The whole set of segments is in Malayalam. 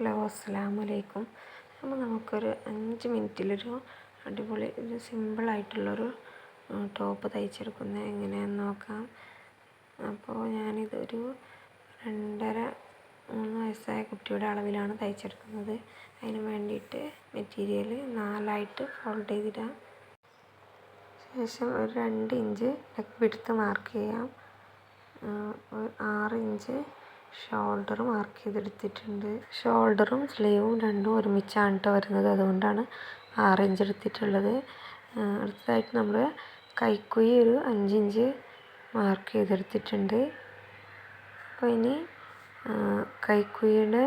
ഹലോ അസ്സാം വലൈക്കും അപ്പോൾ നമുക്കൊരു അഞ്ച് മിനിറ്റിലൊരു അടിപൊളി ഒരു സിമ്പിളായിട്ടുള്ളൊരു ടോപ്പ് തയ്ച്ചെടുക്കുന്നത് എങ്ങനെയാണെന്ന് നോക്കാം. അപ്പോൾ ഞാനിതൊരു രണ്ടര മൂന്ന് വയസ്സായ കുട്ടിയുടെ അളവിലാണ് തയ്ച്ചെടുക്കുന്നത്. അതിന് വേണ്ടിയിട്ട് മെറ്റീരിയൽ നാലായിട്ട് ഫോൾഡ് ചെയ്തിടാം. ശേഷം ഒരു രണ്ട് ഇഞ്ച് നെക്ക് വിടുത്ത് മാർക്ക് ചെയ്യാം. ആറ് ഇഞ്ച് ഷോൾഡർ മാർക്ക് ചെയ്തെടുത്തിട്ടുണ്ട്. ഷോൾഡറും സ്ലീവും രണ്ടും ഒരുമിച്ചാണ് കേട്ടോ വരുന്നത്. അതുകൊണ്ടാണ് ആറ് ഇഞ്ച് എടുത്തിട്ടുള്ളത് അടുത്തതായിട്ട് നമ്മൾ കൈക്കുഴി ഒരു അഞ്ചിഞ്ച് മാർക്ക് ചെയ്തെടുത്തിട്ടുണ്ട്. അപ്പോൾ ഇനി കൈക്കുഴിയുടെ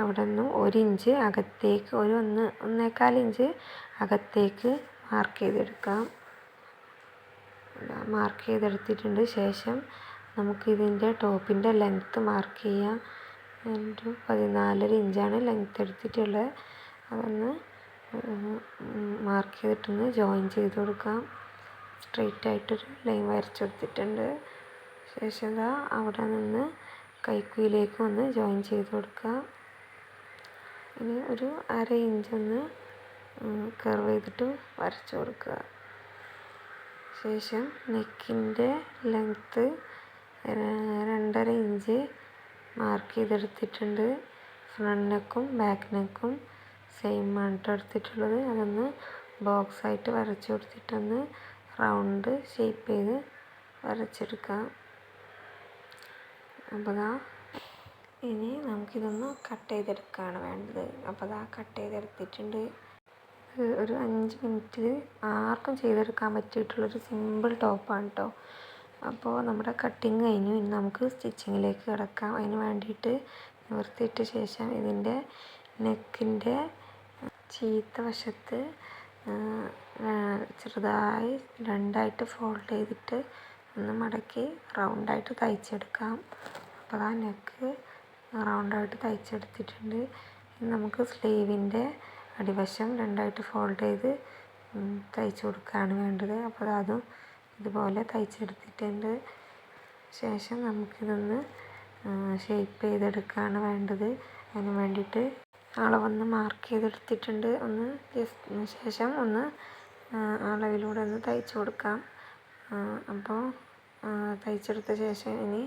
അവിടെ നിന്നും ഒരു ഇഞ്ച് അകത്തേക്ക് ഒരു ഒന്ന് ഒന്നേക്കാൽ ഇഞ്ച് അകത്തേക്ക് മാർക്ക് ചെയ്തെടുക്കാം. മാർക്ക് ചെയ്തെടുത്തിട്ടുണ്ട്. ശേഷം നമുക്കിതിന്റെ ടോപ്പിന്റെ ലെങ്ത്ത് മാർക്ക് ചെയ്യാം. ഒരു പതിനാലര ഇഞ്ചാണ് ലെങ്ത്ത് എടുത്തിട്ടുള്ളത്. അതൊന്ന് മാർക്ക് ചെയ്തിട്ടൊന്ന് ജോയിൻ ചെയ്ത് കൊടുക്കാം. സ്ട്രെയിറ്റ് ആയിട്ടൊരു ലൈൻ വരച്ചെടുത്തിട്ടുണ്ട് ശേഷം ഇതാ അവിടെ നിന്ന് കൈക്കുയിലേക്ക് ഒന്ന് ജോയിൻ ചെയ്ത് കൊടുക്കാം. ഇനി ഒരു അര ഇഞ്ചൊന്ന് കർവ് ചെയ്തിട്ട് വരച്ചു കൊടുക്കുക. ശേഷം നെക്കിന്റെ ലെങ്ത്ത് രണ്ടര ഇഞ്ച് മാർക്ക് ചെയ്തെടുത്തിട്ടുണ്ട്. ഫ്രണ്ട് നെക്കും ബാക്ക് നെക്കും സെയിം ആണ് എടുത്തിട്ടുള്ളത്. അതൊന്ന് ബോക്സ് ആയിട്ട് വരച്ചു കൊടുത്തിട്ടൊന്ന് റൗണ്ട് ഷേപ്പ് ചെയ്ത് വരച്ചെടുക്കാം. അപ്പോൾ ദാ ഇനി നമുക്കിതൊന്ന് കട്ട് ചെയ്തെടുക്കുകയാണ് വേണ്ടത്. അപ്പോൾ ദാ കട്ട് ചെയ്തെടുത്തിട്ടുണ്ട്. ഒരു അഞ്ച് മിനിറ്റിൽ ആർക്കും ചെയ്തെടുക്കാൻ പറ്റിയിട്ടുള്ളൊരു സിമ്പിൾ ടോപ്പാണ് കേട്ടോ അപ്പോൾ നമ്മുടെ കട്ടിങ് കഴിഞ്ഞു. ഇനി നമുക്ക് സ്റ്റിച്ചിങ്ങിലേക്ക് കിടക്കാം. അതിന് വേണ്ടിയിട്ട് നിവർത്തിയിട്ട ശേഷം ഇതിന്റെ നെക്കിന്റെ ചീത്ത വശത്ത് ചെറുതായി രണ്ടായിട്ട് ഫോൾഡ് ചെയ്തിട്ട് ഒന്ന് മടക്കി റൗണ്ടായിട്ട് തയ്ച്ചെടുക്കാം. അപ്പോൾ ആ നെക്ക് റൗണ്ടായിട്ട് തയ്ച്ചെടുത്തിട്ടുണ്ട്. നമുക്ക് സ്ലീവിന്റെ അടിവശം രണ്ടായിട്ട് ഫോൾഡ് ചെയ്ത് തയ്ച്ചു കൊടുക്കുകയാണ് വേണ്ടത്. അപ്പോൾ അതും ഇതുപോലെ തയ്ച്ചെടുത്തിട്ടുണ്ട്. ശേഷം നമുക്കിതൊന്ന് ഷേപ്പ് ചെയ്തെടുക്കുകയാണ് വേണ്ടത്. അതിന് വേണ്ടിയിട്ട് അളവൊന്ന് മാർക്ക് ചെയ്തെടുത്തിട്ടുണ്ട്. ഒന്ന് ജസ്റ്റ് ശേഷം ഒന്ന് അളവിലൂടെ ഒന്ന് തയ്ച്ചു കൊടുക്കാം. അപ്പോൾ തയ്ച്ചെടുത്ത ശേഷം ഇനി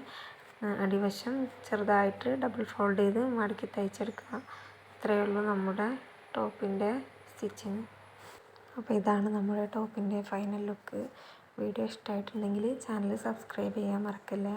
അടിവശം ചെറുതായിട്ട് ഡബിൾ ഫോൾഡ് ചെയ്ത് മടക്കി തയ്ച്ചെടുക്കുക ഇത്രയേ ഉള്ളൂ നമ്മുടെ ടോപ്പിന്റെ സ്റ്റിച്ചിങ്. അപ്പോൾ ഇതാണ് നമ്മുടെ ടോപ്പിന്റെ ഫൈനൽ ലുക്ക് വീഡിയോ ഇഷ്ടമായിട്ടുണ്ടെങ്കിൽ ചാനൽ സബ്സ്ക്രൈബ് ചെയ്യാൻ മറക്കല്ലേ?